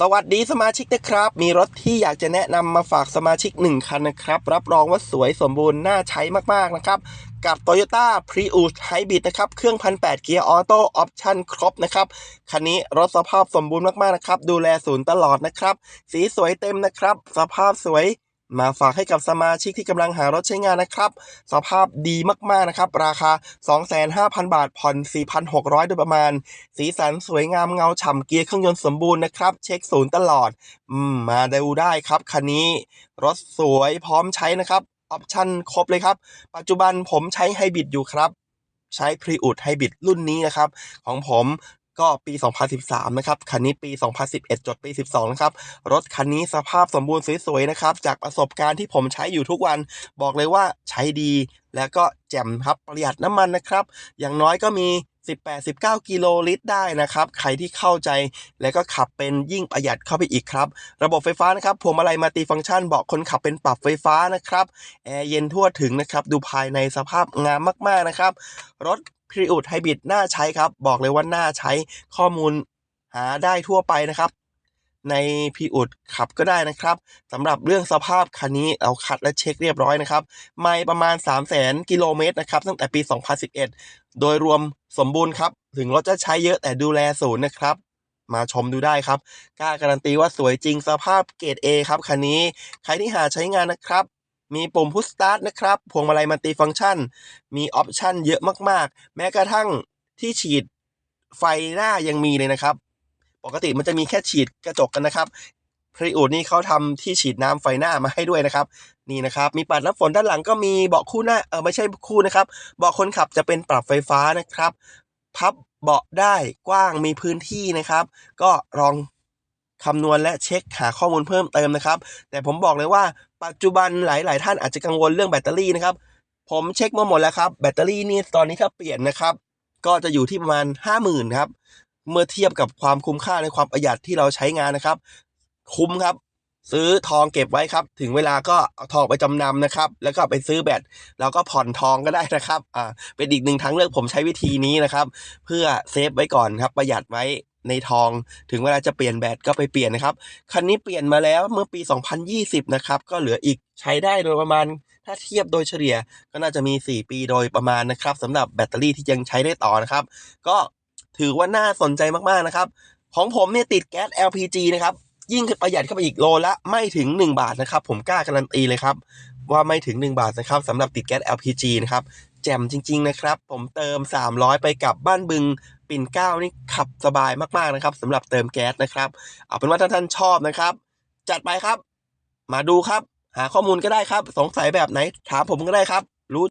สวัสดีสมาชิกนะครับ มีรถที่อยากจะแนะนำมาฝากสมาชิก 1 คันนะครับ รับรองว่าสวยสมบูรณ์ น่าใช้มาก ๆ นะครับ กับ Toyota Prius Hybrid นะครับ เครื่องพันแเกียร์ออโต้ออปชั่นครบนะครับ คันนี้รถสภาพสมบูรณ์มาก ๆ นะครับ ดูแลศูนย์ตลอดนะครับ สีสวยเต็มนะครับ สภาพสวย มาฝากให้กับสมาชิกที่กำลังหารถใช้งานนะครับ สภาพดีมากๆนะครับ ราคา 25,000 บาท ผ่อน 4,600 โดยประมาณ สีสันสวยงามเงาฉ่ำเกียร์เครื่องยนต์สมบูรณ์นะครับ เช็คศูนย์ตลอดอืมมาดูได้ครับ คันนี้ รถสวยพร้อมใช้นะครับออปชั่นครบเลยครับ ปัจจุบันผมใช้ไฮบริดอยู่ครับ ใช้ p r i u s ไฮบริดรุ่นนี้นะครับ ของผม ก็ปี 2013 นะครับ คันนี้ปี 2011 จดปี 12 นะครับ รถคันนี้สภาพสมบูรณ์สวยๆ นะครับ จากประสบการณ์ที่ผมใช้อยู่ทุกวัน บอกเลยว่าใช้ดี แล้วก็แจ่มครับ ประหยัดน้ำมันนะครับ อย่างน้อยก็มี 18-19 กิโลลิตรได้นะครับ ใครที่เข้าใจแล้วก็ขับเป็นยิ่งประหยัดเข้าไปอีกครับ ระบบไฟฟ้านะครับพวงมาลัยมัลติฟังก์ชันเบาะคนขับเป็นปรับไฟฟ้านะครับ แอร์เย็นทั่วถึงนะครับ ดูภายในสภาพงามมากๆ นะครับ รถ p r i u s Hybrid น่าใช้ครับ บอกเลยว่าน่าใช้ข้อมูลหาได้ทั่วไปนะครับ ใน p r i u s ขับก็ได้นะครับสำหรับเรื่องสภาพคันนี้เราคัดและเช็คเรียบร้อยนะครับไม่ประมาณ3 0 0 0 0 0กิโลเมตรนะครับตั้งแต่ปี 2011 โดยรวมสมบูรณ์ครับ ถึงรถจะใช้เยอะแต่ดูแลศูนย์นะครับมาชมดูได้ครับ กล้าการันตีว่าสวยจริงสภาพเกรด A ครับคันนี้ ใครที่หาใช้งานนะครับ มีปุ่มพุชสตาร์ทนะครับ พวงมาลัยมัลติฟังก์ชัน มีออปชันเยอะมากๆ แม้กระทั่งที่ฉีดไฟหน้ายังมีเลยนะครับ ปกติมันจะมีแค่ฉีดกระจกกันนะครับพรีอูดนี่เขาทำที่ฉีดน้ำไฟหน้ามาให้ด้วยนะครับ นี่นะครับ มีปัดน้ำฝนด้านหลังก็มีเบาะคู่หน้าเออไม่ใช่คู่นะครับเบาะคนขับจะเป็นปรับไฟฟ้านะครับ พับเบาะได้กว้างมีพื้นที่นะครับ ก็ลอง คำนวณและเช็คหาข้อมูลเพิ่มเติมนะครับ แต่ผมบอกเลยว่าปัจจุบันหลาย ๆ ท่านอาจจะกังวลเรื่องแบตเตอรี่นะครับ ผมเช็คมาหมดแล้วครับ แบตเตอรี่นี่ตอนนี้ถ้าเปลี่ยนนะครับ ก็จะอยู่ที่ประมาณ 50,000ครับ เมื่อเทียบกับความคุ้มค่าในความประหยัดที่เราใช้งานนะครับ คุ้มครับ ซื้อทองเก็บไว้ครับ ถึงเวลาก็เอาทองไปจำนำนะครับ แล้วก็ไปซื้อแบตแล้วก็ผ่อนทองก็ได้นะครับ อ่า เป็นอีกหนึ่งทางเลือกผมใช้วิธีนี้นะครับ เพื่อเซฟไว้ก่อนครับ ประหยัดไว้ ในทอง ถึงเวลาจะเปลี่ยนแบตก็ไปเปลี่ยนนะครับ คันนี้เปลี่ยนมาแล้วเมื่อปี 2020 นะครับ ก็เหลืออีกใช้ได้โดยประมาณ ถ้าเทียบโดยเฉลี่ย ก็น่าจะมี 4 ปีโดยประมาณนะครับสำหรับแบตเตอรี่ที่ยังใช้ได้ต่อนะครับ ก็ถือว่าน่าสนใจมากๆนะครับ ของผมเนี่ยติดแก๊ส LPG นะครับ ยิ่งประหยัดเข้าไปอีกโลละไม่ถึง 1 บาทนะครับ ผมกล้าการันตีเลยครับว่าไม่ถึง 1 บาทนะครับสำหรับติดแก๊ส LPG นะครับแจ่มจริง ๆ นะครับ ผมเติม 300 ไปกับบ้านบึง ปิ่นเก้านี่ขับสบายมากๆนะครับสำหรับเติมแก๊สนะครับ เอาเป็นว่าถ้าท่านชอบนะครับ จัดไปครับ มาดูครับ หาข้อมูลก็ได้ครับ สงสัยแบบไหนถามผมก็ได้ครับ